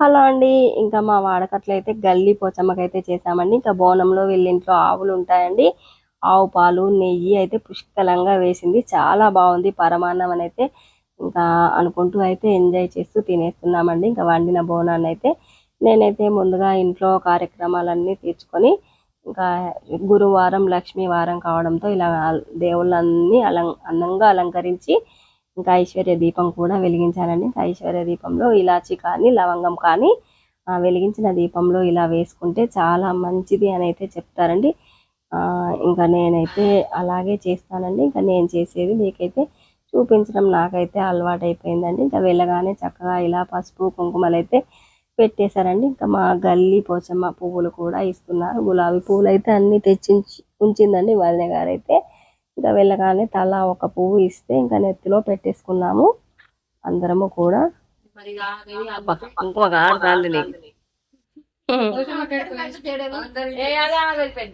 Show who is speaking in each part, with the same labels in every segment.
Speaker 1: Hello అండి. ఇంకా మా వాడకట్లయితే గల్లీ పోచమ్మకైతే చేసామండి. ఇంకా బోనంలో వీళ్ళింట్లో ఆవులు ఉంటాయండి. ఆవు పాలు నెయ్యి అయితే పుష్కలంగా వేసింది. చాలా బాగుంది. పరమాన్నం అని అయితే ఇంకా అనుకుంటూ అయితే ఎంజాయ్ చేస్తూ తినేస్తున్నామండి. ఇంకా వండిన బోనాన్ని అయితే నేనైతే ముందుగా ఇంట్లో కార్యక్రమాలన్నీ తీర్చుకొని ఇంకా గురువారం లక్ష్మీవారం కావడంతో ఇలా దేవుళ్ళన్నీ అలం అందంగా అలంకరించి ఇంకా ఐశ్వర్య దీపం కూడా వెలిగించానండి ఐశ్వర్య దీపంలో ఇలాచి కానీ లవంగం కానీ వెలిగించిన దీపంలో ఇలా వేసుకుంటే చాలా మంచిది అని అయితే చెప్తారండి. ఇంకా నేనైతే అలాగే చేస్తానండి. ఇంకా నేను చేసేది మీకైతే చూపించడం నాకైతే అలవాటు అయిపోయిందండి ఇంకా వెళ్ళగానే చక్కగా ఇలా పసుపు కుంకుమలు అయితే పెట్టేశారండి. ఇంకా మా గల్లీ పోచమ్మ పువ్వులు కూడా ఇస్తున్నారు. గులాబీ పువ్వులు అయితే అన్నీ తెచ్చి ఉంచిందండి వదిన గారు అయితే ఇంకా వెళ్ళగానే తల ఒక పువ్వు ఇస్తే ఇంకా నెత్తిలో పెట్టేసుకున్నాము. అందరము కూడా. నీకు.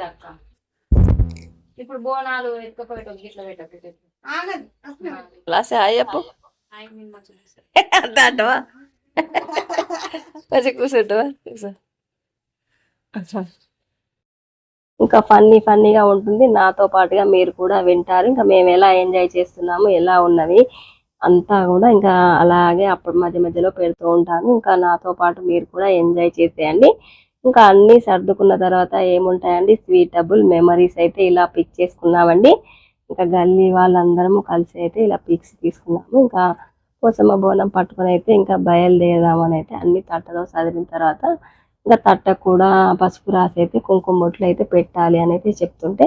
Speaker 2: అక్క ఇప్పుడు బోనాలు ఎత్తుకపోయేటో గిట్ల పెట్ట
Speaker 1: లాస్ట్ అయ్యప్పు అంటవా? మంచి కూర్చుంటావా కూర్చో. ఇంకా ఫన్నీ ఫన్నీగా ఉంటుంది. నాతో పాటుగా మీరు కూడా వింటారు. ఇంకా మేము ఎలా ఎంజాయ్ చేస్తున్నాము ఎలా ఉన్నవి అంతా కూడా ఇంకా అలాగే అప్పుడు మధ్య మధ్యలో పెడుతూ ఉంటాను. ఇంకా నాతో పాటు మీరు కూడా ఎంజాయ్ చేసేయండి. ఇంకా అన్నీ సర్దుకున్న తర్వాత ఏముంటాయండి? స్వీటబుల్ మెమరీస్ అయితే ఇలా పిక్ చేసుకున్నామండి. ఇంకా గల్లీ వాళ్ళందరము కలిసి అయితే ఇలా పిక్స్ తీసుకున్నాము. ఇంకా కోసమ్మ బోనం పట్టుకొని అయితే ఇంకా బయలుదేరదామని అయితే అన్ని తట్టలో సదిరిన తర్వాత ఇంకా తట్ట కూడా పసుపు రాసి అయితే కుంకుమ బొట్లు అయితే పెట్టాలి అని అయితే చెప్తుంటే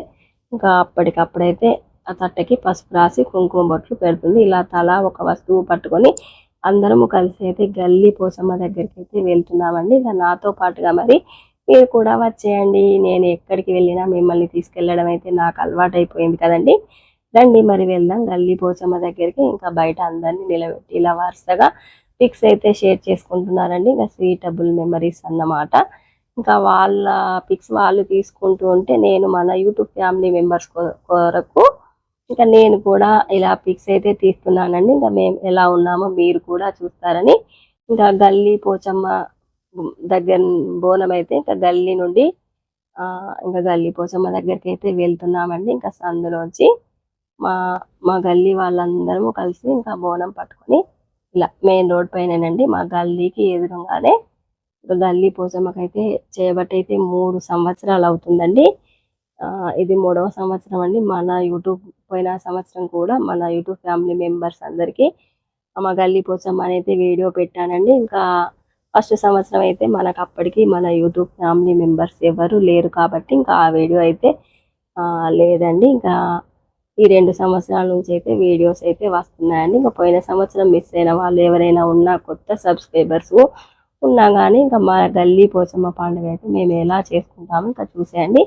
Speaker 1: ఇంకా అప్పటికప్పుడైతే ఆ తట్టకి పసుపు రాసి కుంకుమ బొట్లు పెడుతుంది. ఇలా తల ఒక వస్తువు పట్టుకొని అందరము కలిసి అయితే గల్లీ పోసమ్మ దగ్గరికి అయితే వెళ్తున్నామండి. ఇక నాతో పాటుగా మరి మీరు కూడా వచ్చేయండి. నేను ఎక్కడికి వెళ్ళినా మిమ్మల్ని తీసుకెళ్ళడం అయితే నాకు అలవాటు అయిపోయింది కదండి. రండి మరి వెళ్దాం గల్లీ పోచమ్మ దగ్గరికి. ఇంకా బయట అందరినీ నిలబెట్టి ఇలా వరుసగా పిక్స్ అయితే షేర్ చేసుకుంటున్నారండి. ఇంకా స్వీటబుల్ మెమరీస్ అన్నమాట. ఇంకా వాళ్ళ పిక్స్ వాళ్ళు తీసుకుంటూ ఉంటే నేను మన యూట్యూబ్ ఫ్యామిలీ మెంబర్స్ కొరకు ఇంకా నేను కూడా ఇలా పిక్స్ అయితే తీస్తున్నానండి. ఇంకా మేము ఎలా ఉన్నామో మీరు కూడా చూస్తారని. ఇంకా గల్లీ పోచమ్మ దగ్గర బోనం అయితే ఇంకా గల్లీ నుండి ఇంకా గల్లీ పోచమ్మ దగ్గరికి అయితే వెళ్తున్నామండి. ఇంకా సందులోంచి మా మా గల్లీ వాళ్ళందరము కలిసి ఇంకా బోనం పట్టుకొని ఇలా మెయిన్ రోడ్ పైనేనండి మా గల్లీకి ఎదురుగానే గల్లీ పోచమ్మకైతే చేయబట్టి అయితే మూడు సంవత్సరాలు అవుతుందండి. ఇది మూడవ సంవత్సరం అండి. మన యూట్యూబ్ పోయిన సంవత్సరం కూడా మన యూట్యూబ్ ఫ్యామిలీ మెంబర్స్ అందరికీ మా గల్లీ పోచమ్మ అనేది వీడియో పెట్టానండి. ఇంకా ఫస్ట్ సంవత్సరం అయితే మనకు అప్పటికి మన యూట్యూబ్ ఫ్యామిలీ మెంబర్స్ ఎవరు లేరు కాబట్టి ఇంకా ఆ వీడియో అయితే లేదండి. ఇంకా ఈ రెండు సంవత్సరాల నుంచి అయితే వీడియోస్ అయితే వస్తున్నాయండి. ఇంకా పోయిన సంవత్సరం మిస్ అయిన వాళ్ళు ఎవరైనా ఉన్నా కొత్త సబ్స్క్రైబర్స్ ఉన్నా కానీ ఇంకా మా గల్లీ పోచమ్మ పండుగ అయితే మేము ఎలా చేసుకుంటాము ఇంకా చూసేయండి.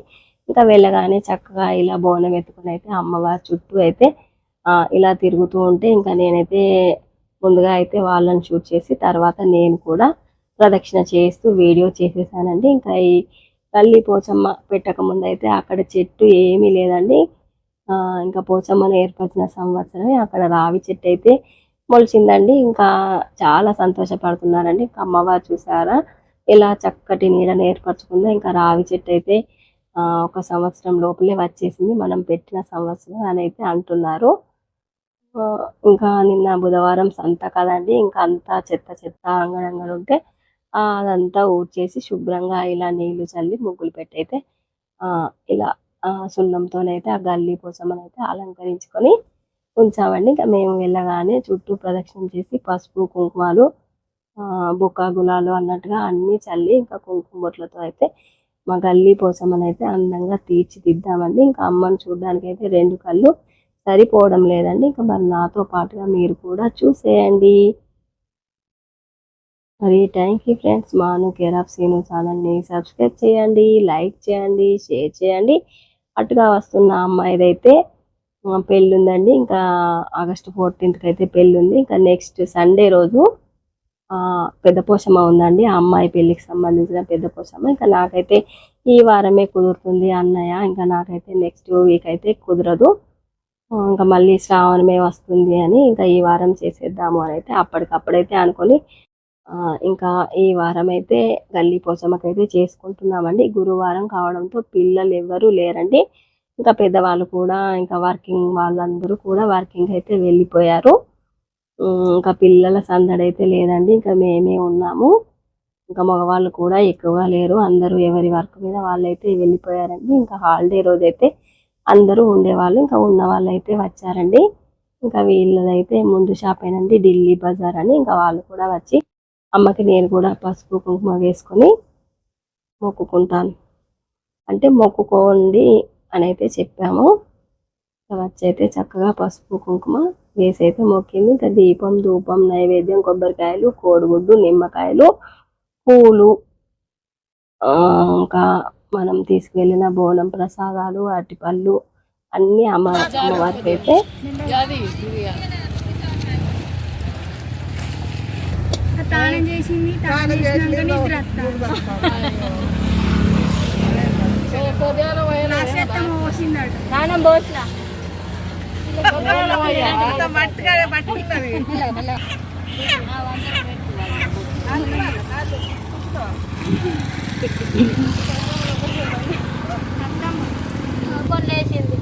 Speaker 1: ఇంకా వెళ్ళగానే చక్కగా ఇలా బోనం ఎత్తుకుని అయితే అమ్మవారి చుట్టూ అయితే ఇలా తిరుగుతూ ఉంటే ఇంకా నేనైతే ముందుగా అయితే వాళ్ళని షూట్ చేసి తర్వాత నేను కూడా ప్రదక్షిణ చేస్తూ వీడియో చేసేసానండి. ఇంకా ఈ గల్లీ పోచమ్మ పెట్టక ముందు అయితే అక్కడ చెట్టు ఏమీ లేదండి. ఇంకా పోచమ్మను ఏర్పరిచిన సంవత్సరమే అక్కడ రావి చెట్టు అయితే మొలిచిందండి. ఇంకా చాలా సంతోషపడుతున్నారండి. ఇంకా అమ్మవారు చూసారా? ఇలా చక్కటి నీడను ఏర్పరచుకుందో. ఇంకా రావి చెట్టు అయితే ఒక సంవత్సరం లోపలే వచ్చేసింది. మనం పెట్టిన సంవత్సరం అని అయితే అంటున్నారు. ఇంకా నిన్న బుధవారం సంత కదండి. ఇంకా అంతా చెత్త చెత్త అంగడంగా ఉంటే అదంతా ఊడ్చేసి శుభ్రంగా ఇలా నీళ్ళు చల్లి ముగ్గులు పెట్టయితే ఇలా సున్నంతోనైతే ఆ గల్లీ కోసం అయితే అలంకరించుకొని ఉంచామండి. ఇంకా మేము వెళ్ళగానే చుట్టూ ప్రదక్షిణ చేసి పసుపు కుంకుమాలు ఆ, బుక్క గులాలు అన్నట్టుగా అన్నీ చల్లి ఇంకా కుంకుమ బొట్లతో అయితే మా గల్లీ పోసమని అయితే అందంగా తీర్చిదిద్దామండి. ఇంకా అమ్మని చూడడానికి అయితే రెండు కళ్ళు సరిపోవడం లేదండి. ఇంకా మరి నాతో పాటుగా మీరు కూడా చూసేయండి. మరి థ్యాంక్ యూ ఫ్రెండ్స్ మాను కేర్ ఆఫ్ సీను ఛానల్ని సబ్స్క్రైబ్ చేయండి లైక్ చేయండి షేర్ చేయండి. అటుగా వస్తున్న అమ్మాయిదైతే పెళ్ళి ఉందండి ఇంకా ఆగస్టు ఫోర్టీన్త్కి అయితే పెళ్ళి ఉంది ఇంకా నెక్స్ట్ సండే రోజు పెద్ద పోషమ్మ ఉందండి. ఆ అమ్మాయి పెళ్ళికి సంబంధించిన పెద్ద పోషమ్మ. ఇంకా నాకైతే ఈ వారమే కుదురుతుంది అన్నయ్య. ఇంకా నాకైతే నెక్స్ట్ వీక్ అయితే కుదరదు ఇంకా మళ్ళీ శ్రావణమే వస్తుంది అని ఇంకా ఈ వారం చేసేద్దాము అని అయితే అప్పటికప్పుడైతే అనుకొని ఇంకా ఈ వారం అయితే గల్లీ పోచమ్మకైతే చేసుకుంటున్నామండి. గురువారం కావడంతో పిల్లలు ఎవ్వరూ లేరండి. ఇంకా పెద్దవాళ్ళు కూడా ఇంకా వర్కింగ్ వాళ్ళందరూ కూడా వర్కింగ్ అయితే వెళ్ళిపోయారు. ఇంకా పిల్లల సందడి అయితే లేదండి. ఇంకా మేమే ఉన్నాము. ఇంకా మగవాళ్ళు కూడా ఎక్కువగా లేరు. అందరూ ఎవరి వర్క్ మీద వాళ్ళైతే వెళ్ళిపోయారండి. ఇంకా హాలిడే రోజైతే అందరూ ఉండేవాళ్ళు. ఇంకా ఉన్న వాళ్ళు అయితే వచ్చారండి. ఇంకా వీళ్ళదైతే ముందు షాప్ అయినండి ఢిల్లీ బజార్ అని. ఇంకా వాళ్ళు కూడా వచ్చి అమ్మకి నేను కూడా పసుపు కుంకుమ వేసుకొని మొక్కుకుంటాను. అంటే మొక్కుకోండి అని అయితే చెప్పాము. వచ్చైతే వచ్చి అయితే చక్కగా పసుపు కుంకుమ వేసి అయితే మొక్కింది. ఇంకా దీపం ధూపం నైవేద్యం కొబ్బరికాయలు కోడిగుడ్డు నిమ్మకాయలు పూలు ఇంకా మనం తీసుకువెళ్ళిన బోనం ప్రసాదాలు అరటిపళ్ళు అన్నీ అమ్మ అమ్మవారికి అయితే
Speaker 3: తాళం చేసింది తాళం చేసినాక నిద్ర
Speaker 2: నానం పోసిన? వేసింది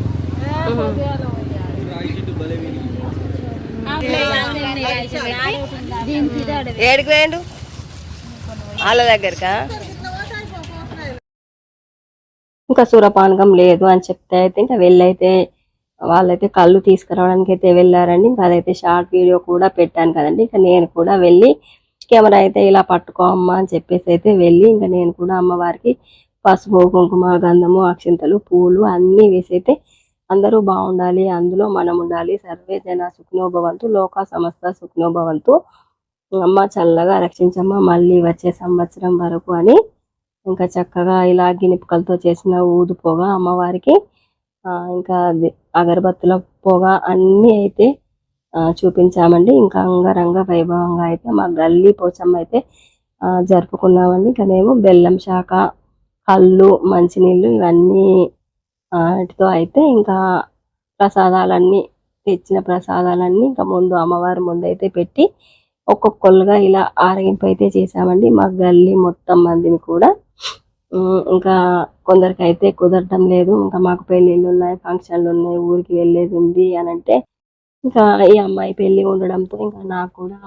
Speaker 1: ఏడికి వేయండు వాళ్ళ దగ్గరకా? ఇంకా సూరపానకం లేదు అని చెప్తే అయితే ఇంకా వెళ్ళైతే వాళ్ళైతే కళ్ళు తీసుకురావడానికి అయితే వెళ్ళారండి. ఇంకా అదైతే షార్ట్ వీడియో కూడా పెట్టాను కదండి. ఇంకా నేను కూడా వెళ్ళి కెమెరా అయితే ఇలా పట్టుకో అమ్మా అని చెప్పేసి అయితే వెళ్ళి ఇంకా నేను కూడా అమ్మవారికి పసుపు కుంకుమ గంధము అక్షింతలు పూలు అన్నీ వేసి అయితే అందరూ బాగుండాలి అందులో మనం ఉండాలి సర్వే జన సుఖనోభవంతు లోక సమస్త సుఖనోభవంతు. అమ్మ చల్లగా రక్షించమ్మ మళ్ళీ వచ్చే సంవత్సరం వరకు అని ఇంకా చక్కగా ఇలా గినిపుకలతో చేసిన ఊదు పొగ అమ్మవారికి ఇంకా అగరబత్తుల పొగ అన్నీ అయితే చూపించామండి. ఇంకా అంగరంగ వైభవంగా అయితే మా గల్లీ పోచమ్మ అయితే జరుపుకున్నామండి. ఇంకా మేము బెల్లం శాఖ కళ్ళు మంచినీళ్ళు ఇవన్నీ వాటితో అయితే ఇంకా ప్రసాదాలన్నీ తెచ్చిన ప్రసాదాలన్నీ ఇంకా ముందు అమ్మవారి ముందు అయితే పెట్టి ఒక్కొక్కరుగా ఇలా ఆరగింపు అయితే చేసామండి మా గల్లీ మొత్తం మందిని కూడా. ఇంకా కొందరికి అయితే కుదరటం లేదు. ఇంకా మాకు పెళ్ళిళ్ళు ఉన్నాయి ఫంక్షన్లు ఉన్నాయి ఊరికి వెళ్ళేది ఉంది అని అంటే ఇంకా ఈ అమ్మాయి పెళ్ళి ఉండడంతో ఇంకా నాకు కూడా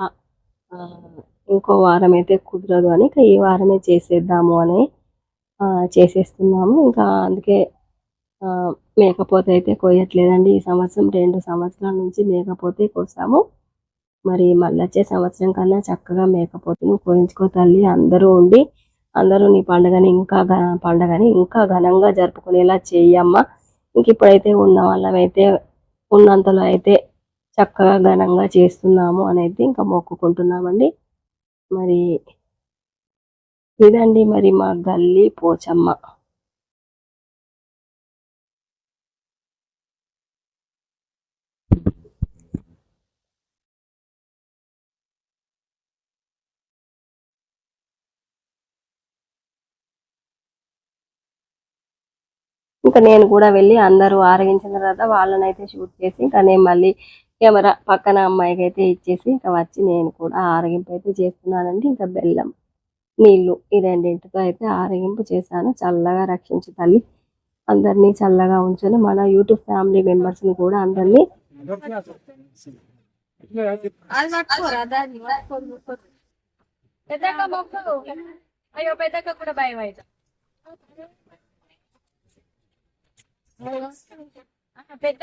Speaker 1: ఇంకో వారం అయితే కుదరదు అని ఇంకా ఈ వారమే చేసేద్దాము అని చేసేస్తున్నాము. ఇంకా అందుకే మేకపోతే అయితే కోయట్లేదండి ఈ సంవత్సరం రెండు సంవత్సరాల నుంచి మేకపోతే కోసాము మరి మళ్ళీ వచ్చే సంవత్సరం కన్నా చక్కగా మేకపోతును కోయించుకో తల్లి అందరూ ఉండి అందరూ నీ పండుగని ఇంకా పండుగని ఇంకా ఘనంగా జరుపుకునేలా చేయమ్మా ఇంక ఇప్పుడైతే ఉన్న వాళ్ళమైతే ఉన్నంతలో అయితే చక్కగా ఘనంగా చేస్తున్నాము అనేది ఇంకా మొక్కుకుంటున్నామండి. మరి ఇదండి మరి మా గల్లీ పోచమ్మ. ఇంకా నేను కూడా వెళ్ళి అందరూ ఆరగించిన తర్వాత వాళ్ళనైతే షూట్ చేసి ఇంకా నేను మళ్ళీ కెమెరా పక్కన అమ్మాయికి అయితే ఇచ్చేసి ఇంకా వచ్చి నేను కూడా ఆరగింపు అయితే చేస్తున్నానండి. ఇంకా బెల్లం నీళ్ళు ఈ రెండింటితో అయితే ఆరగింపు చేశాను. చల్లగా రక్షించు తల్లి. అందరినీ చల్లగా ఉంచని. మన యూట్యూబ్ ఫ్యామిలీ మెంబర్స్ని కూడా అందరినీ
Speaker 2: అయ్యో పెద్దక్క కూడా భయం అయితే పెద్ద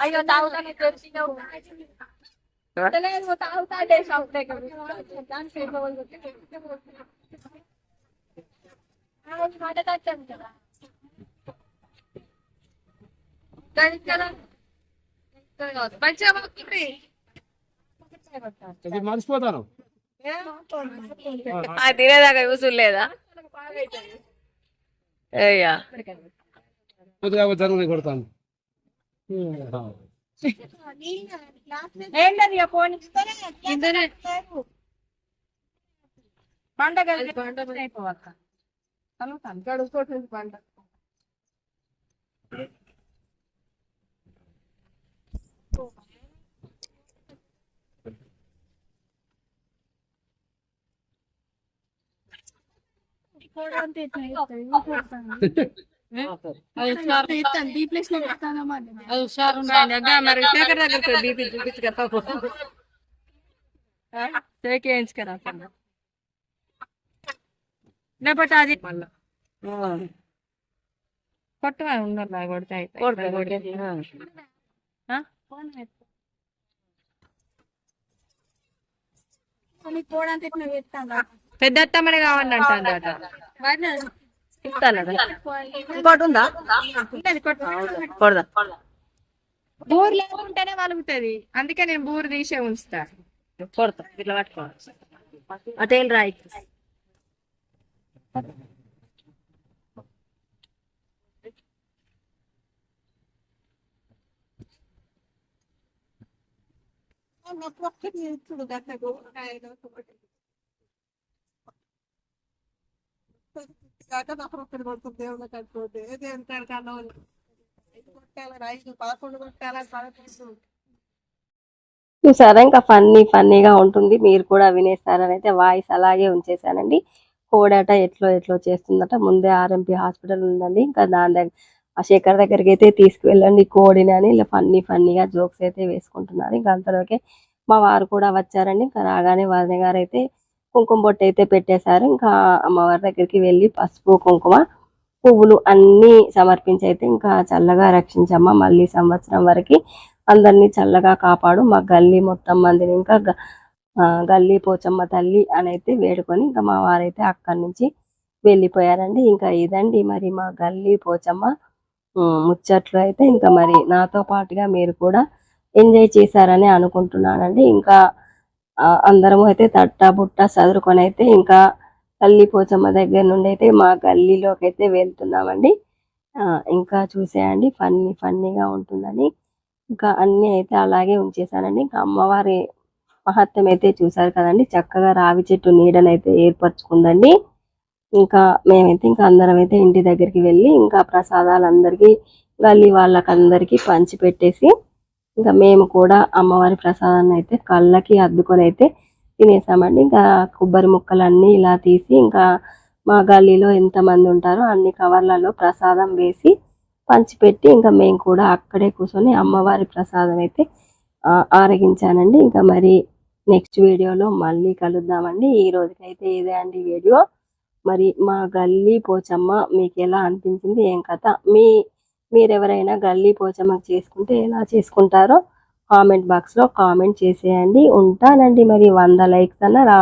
Speaker 2: అయ్యో తాగుతాను తెలిసినావు తెలియదు తాగుతా షాప్ దగ్గర మాట కదా మంచిగా
Speaker 4: మర్చిపోతాను
Speaker 1: తినేదాకా చూసులేదా అయ్యా.
Speaker 4: కొద్దిగా జరుగుని కొడతాను
Speaker 2: పండగ పండగ అయిపోవక్క అది మళ్ళా కొట్టమా ఉన్నదా కొడితే అయితే ఆ?
Speaker 3: కొన్ని కోడంతా ఇట్లా ఎత్తాను.
Speaker 2: పెద్ద అత్తమ్మనే కావాలని అంటాను
Speaker 3: వాడిని
Speaker 2: ఇంకోటి ఉందా? కొడదా బూర్ లేకుంటేనే వలుగుతుంది అందుకే నేను బూరు తీసే ఉంచుతా. కొడతా ఇట్లా పట్టుకోవాలి. అటేం రాయి.
Speaker 1: చూసారా? ఇంకా ఫన్నీ ఫన్నీగా ఉంటుంది. మీరు కూడా వినేస్తారని అయితే వాయిస్ అలాగే ఉంచేసానండి కోడట ఎట్లో ఎట్లో చేస్తుందట. ముందే ఆర్ఎంపీ హాస్పిటల్ ఉందండి. ఇంకా దాని దగ్గర ఆ శేఖర్ దగ్గరికి అయితే తీసుకువెళ్ళండి కోడిని అని. ఇలా ఫన్నీ ఫన్నీగా జోక్స్ అయితే వేసుకుంటున్నారు. ఇంకా అంతలోకే మా వారు కూడా వచ్చారండి. ఇంకా రాగానే వారిని గారు అయితే కుంకుమ బొట్టు అయితే పెట్టేశారు. ఇంకా అమ్మవారి దగ్గరికి వెళ్ళి పసుపు కుంకుమ పువ్వులు అన్నీ సమర్పించి అయితే ఇంకా చల్లగా రక్షించమ్మ. మళ్ళీ సంవత్సరం వరకు అందరినీ చల్లగా కాపాడు. మా గల్లీ మొత్తం మందిని ఇంకా గ- గల్లీ పోచమ్మ తల్లి అని అయితే వేడుకొని ఇంకా మా వారైతే అక్కడి నుంచి వెళ్ళిపోయారండి. ఇంకా ఇదండి మరి మా గల్లీ పోచమ్మ ముచ్చట్లు అయితే. ఇంకా మరి నాతో పాటుగా మీరు కూడా ఎంజాయ్ చేశారని అనుకుంటున్నానండి. ఇంకా అందరం అయితే తట్ట బుట్ట చదువుకొని అయితే ఇంకా గల్లీ పోచమ్మ దగ్గర నుండి అయితే మా గల్లీలోకి అయితే వెళ్తున్నామండి. ఇంకా చూసేయండి ఫన్నీ ఫన్నీగా ఉంటుందని. ఇంకా అన్నీ అయితే అలాగే ఉంచేసానండి ఇంకా అమ్మవారి మహత్యం అయితే చూసారు కదండి. చక్కగా రావి చెట్టు నీడనైతే ఏర్పరచుకుందండి. ఇంకా మేమైతే ఇంకా అందరం అయితే ఇంటి దగ్గరికి వెళ్ళి ఇంకా ప్రసాదాలు అందరికీ గల్లీ వాళ్ళకి అందరికీ ఇంకా మేము కూడా అమ్మవారి ప్రసాదాన్ని అయితే కళ్ళకి అద్దుకొని అయితే తినేసామండి. ఇంకా కొబ్బరి ముక్కలన్నీ ఇలా తీసి ఇంకా మా గల్లీలో ఎంతమంది ఉంటారో అన్ని కవర్లలో ప్రసాదం వేసి పంచిపెట్టి ఇంకా మేము కూడా అక్కడే కూర్చొని అమ్మవారి ప్రసాదం అయితే ఆరగించానండి. ఇంకా మరి నెక్స్ట్ వీడియోలో మళ్ళీ కలుద్దామండి. ఈ రోజుకైతే ఇదే అండి వీడియో. మరి మా గల్లీ పోచమ్మ మీకు ఎలా అనిపించింది ఏం కథ? మీ మీరెవరైనా గల్లీ పోచమ్మకి చేసుకుంటే ఎలా చేసుకుంటారో కామెంట్ బాక్స్లో కామెంట్ చేసేయండి. ఉంటానండి మరి వంద లైక్స్ అన్న రా